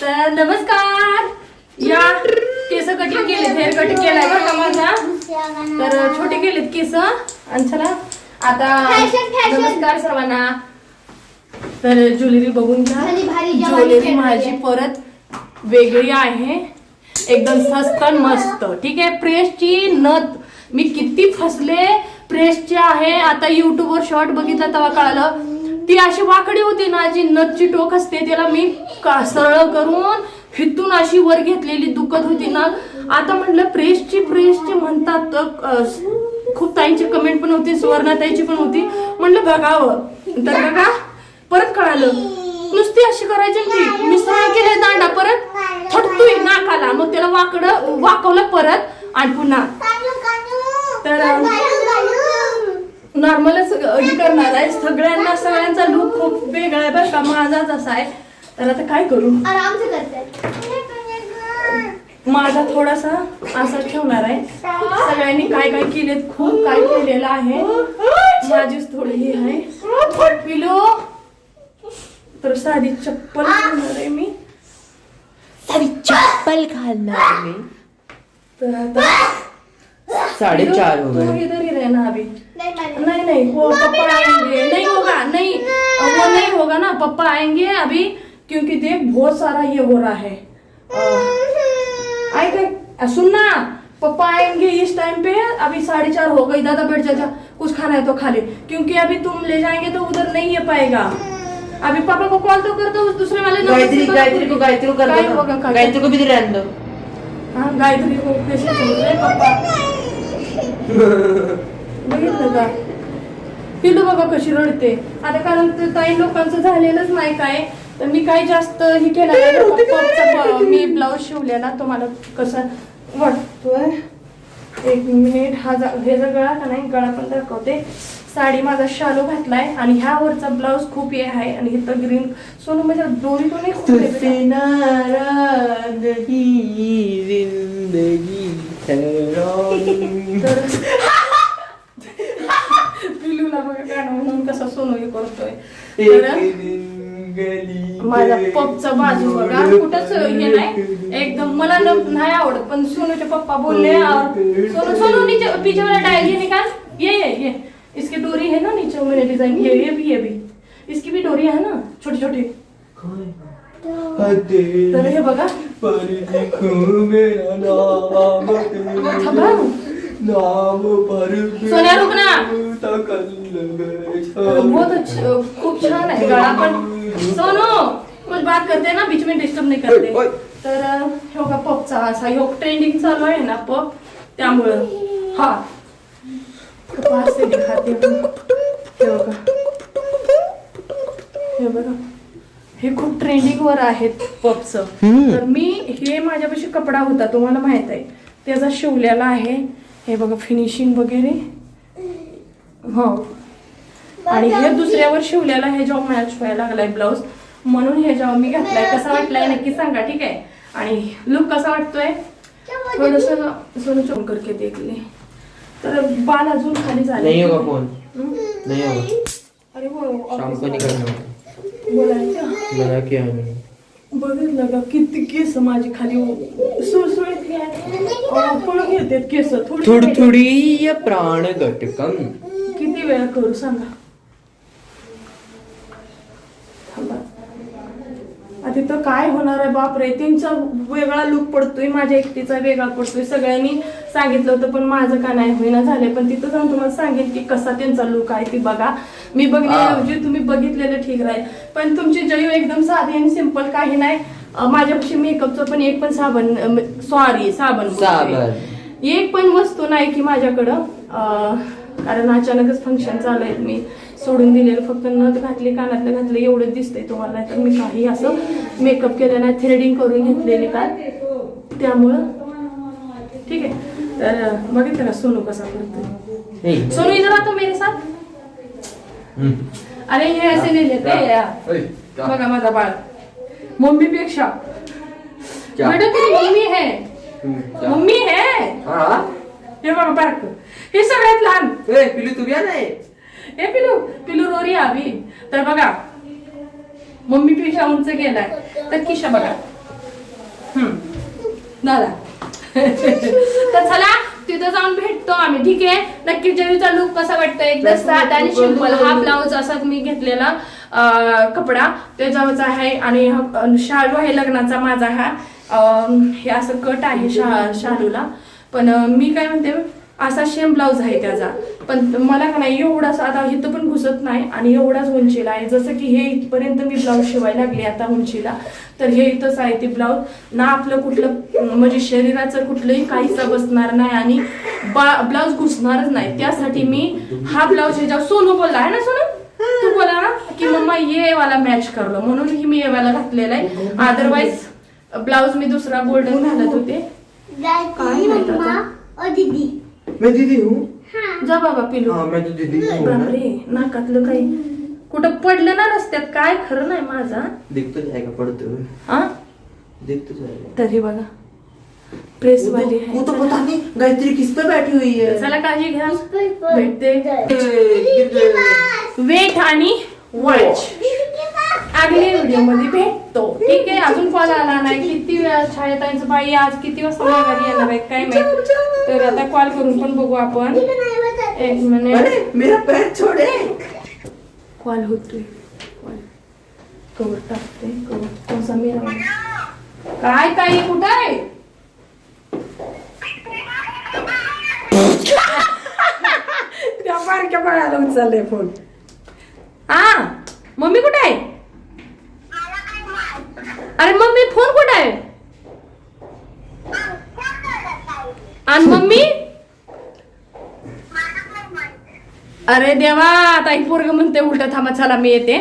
तर नमस्कार! या केस कटिंग केले हेअर कटिंग केलाय बरं का माझा? तर छोटे केलेत केस. आणि चला आता. नमस्कार सर्वांना. तर ज्वेलरी बघून भारी, भारी घ्या ज्वेलरी माझी. परत वेगळी आहे. एकदम स्वस्त मस्त. ठीक आहे प्रेसची नथ. मी किती फसले. प्रेसची आहे. आता YouTube वर शॉर्ट बघितला तेव्हा कळालं. ती अशी वाकडी होती ना जी नथची टोक असते त्याला मी सरळ करून हिथून अशी वर घेतलेली दुखत होती ना. आता म्हटलं प्रेसची प्रेसची म्हणतात तर, खूप ताईंची कमेंट पण होती सुवर्णा ताईची पण होती. म्हणलं बघावं. तर बघा परत कळालं. नुसती अशी करायची ती. मी सरळ केलंय दांडा परत थटतोय नाकाला. मग त्याला वाकडं वाकवलं परत आणि पुन्हा. तर नॉर्मलच हे करणार आहे. सगळ्यांना सगळ्यांचा लुक खूप वेगळा आहे बरं का. माझाच असा आहे. तर आता काय करू? माझा थोडासा असा ठेवणार आहे. सगळ्यांनी काय काय केलेत? खूप काय केलेलं आहे. माझीच थोडी ही आहे. पिलो! तर साधी चप्पल घालणार आहे मी. सारी चप्पल घालणार मी. तर आता साडेचार हो गए इधर ही रहना अभी. नहीं नहीं वो पप्पा आएँगे। नहीं होगा नहीं वो नहीं होगा ना पप्पा आएँगे अभी क्योंकि देख बहुत सारा ये हो रहा है। आई का सुनना पप्पा आएँगे इस टाइम पे अभी साढ़े चार हो गई दादा बैठ जा जा कुछ खाना है तो खा ले। क्योंकि अभी तुम ले जाएँगे तो उधर नहीं है पाएगा। अभी पापा को कॉल तो कर दो उस दूसरे वाले नंबर गायत्री गायत्री को गायत्री को कर दो? गायत्री को भी रहने दो। हाँ गायत्री को कैसे समझ रहे पप्पा बघितलं का पिलू बघा कशी रडते? आता कारण ते ताई लोकांचं झालेलंच नाही काय. तर मी काय जास्त हे केलं नाही. पप्पाचा ब- मी ब्लाऊज शिवलेला तुम्हाला कसा वाटतोय? एक मिनिट हा जा- हे जर गळा का नाही? गळा पण दाखवते साडी माझा शालो घातलाय आणि ह्या वरचा ब्लाऊज खूप हे आहे आणि इथं ग्रीन सोनू माझ्या दोरी पण खूप आहे बेटा. तुझसे नाराज ही जिंदगी हैरान। तर पिलूला बघा गाणं म्हणून कसा सोनू हे करतोय तर एक दिन गली माझ्या पपचा बाजू बघा. कुठंच हे नाही. एकदम मला न- नाही आवडत पण सोनूचे पप्पा बोलले और सोनू सोनू नीचे पीछे वाला डायल ये निकाल. ये ये ये. इसकी डोरी है ना नीचे मैंने डिजाइन ये ये भी ये भी. इसकी भी डोरी है ना छोटी छोटी. तर हे बघा. नाम पर सोन्या, रुक ना. बहुत अच्छा खूप छान आहे गळा. पण सोनू कुछ बात करते ना बीच में डिस्टर्ब नाही करते. तर हो का पपचा असा ह्यो ट्रेंडिंग चालू आहे ना पप. त्यामुळं हा. पास से दिखाते हूँ. हे बघा. हे बघा. हे खूप ट्रेंडिंग वर आहेत पपचं. तर मी हे माझ्यापाशी कपडा होता तुम्हाला माहीत आहे. त्याचा शिवलेला आहे. हे बघा फिनिशिंग वगैरे. हो. आणि हे दुसऱ्यावर शिवलेला हे जेव्हा मॅच व्हायला लागलाय ब्लाऊज म्हणून हे जेव्हा मी घातलाय. कसा वाटलाय नक्की सांगा ठीक आहे? आणि लुक कसा वाटतोय? थोडस सोनं चोन करके देख ले तर बाल अजून खाली झाले. नहीं होगा फोन हम्म? नहीं होगा अरे हो शाम को निकलना बोलायचं? बघितलं का? किती केस माझी खाली सुळसुळीत केस थोडी प्राण घटकम किती वेळा करू सांगा? थांबा. आता तिथं काय होणार आहे बापरे? त्यांचा वेगळा लुक पडतोय माझ्या एकटीचा वेगळा पडतोय. सगळ्यांनी सांगितलं होतं पण माझं का नाही होईना झाले पण तिथं जाऊन तुम्हाला सांगेन की कसा त्यांचा लुक आहे ती बघा. मी बघण्याऐवजी तुम्ही बघितलेलं ठीक राहील. पण तुमची जयू एकदम साधी आणि सिंपल काही नाही. माझ्यापाशी मेकअपचं पण एक पण साबण सॉरी साबण बोलते. एक पण वस्तू नाही की माझ्याकडं. अं, कारण अचानकच फंक्शन चालू आहे. मी सोडून दिलेलं फक्त नथ घातली कानातलं घातलं एवढं दिसतंय तुम्हाला. नाही तर मी काही असं मेकअप केलं नाही थ्रेडिंग करून घेतलेली का त्यामुळं ठीक आहे. तर अं, बघितलं का सोनू कसा करतोय? सोनू इधर आता मेरे साथ. हम्म. अरे हे असे ओय, क्या? बघा माझा बाळ. मम्मी पेक्षा क्या? बेटा तुझी मम्मी है. क्या? मम्मी है. हाँ हे. बघा बारक हे सगळ्यात लहान. ए पिलू तू आना है पिलू. पिलू रोरी आवी तर बघा मम्मी पेक्षा उंच गेलाय. तर किशा बघा. हम्म. दादा. तर चला तिथं जाऊन भेटतो आम्ही. ठीक आहे? नक्की जेवीचा लुक कसा वाटतं एकदम साधा आणि सिंपल हा ब्लाऊज असा मी घेतलेला. कपडा त्याच्यावरचा आहे आणि हा शालू आहे लग्नाचा माझा हा. हे असं कट आहे शा शालूला. पण मी काय म्हणते असा शेम ब्लाऊज आहे त्याचा. पण मला का नाही एवढाच आता इथं पण घुसत नाही आणि एवढाच उंचीला आहे. जसं की हे इथपर्यंत मी ब्लाऊज शिवायला लागले आता उंचीला. तर हे इथंच आहे ते ब्लाऊज. ना आपलं कुठलं म्हणजे शरीराचं कुठलंही काहीच बसणार नाही आणि ब्लाऊज घुसणारच नाही. त्यासाठी मी हा ब्लाऊज ह्याच्यावर सोनू बोलला. आहे ना सोनू? की मम्मा ये वाला मॅच करलो. म्हणून ही मी ये वाला घातलेला आहे. अदरवाईज ब्लाऊज मी दुसरा गोल्डन घालत होते. काय दादी माहीत आता? मम्मा और दीदी. मैं दीदी हूँ? हाँ. जा बाबा पिलू. हाँ मैं तो दीदी हूँ. ना बापरे नाकातलं काही. कुठं पडलं ना रस्त्यात? काय खरं नाही माझा दिख तो जाएगा पढ़ते हुए हा? दिख तो जाएगा तरी बघा. प्रेस वो वाली तो, वो आहे. तो पता नहीं गायत्री किस पे बैठी हुई है. चला काळजी घ्या. भेटते. गिर। वेट आणि वॉच. आगल्या व्हिडिओमध्ये भेटतो. ठीक आहे अजून कॉल आला नाही. किती वेळा छायाताईंचं बाई आज किती वाजता माघारी येणार आहेत काय माहीत. तर आता कॉल करून पण बघू आपण. एक मिनिट अरे मेरा पैर छोड़े. कॉल होतोय. कॉल कवर टाकते कवर. कोणसा मेरा काय ताई कुठं आहे? त्या बारक्या बाळाला उचलले फोन हा मम्मी कुठे आहे? अरे मम्मी फोन कुठे आहे? आणि मम्मी? अरे देवा ताई पोरग म्हणते उलट थांबा चला मी येते.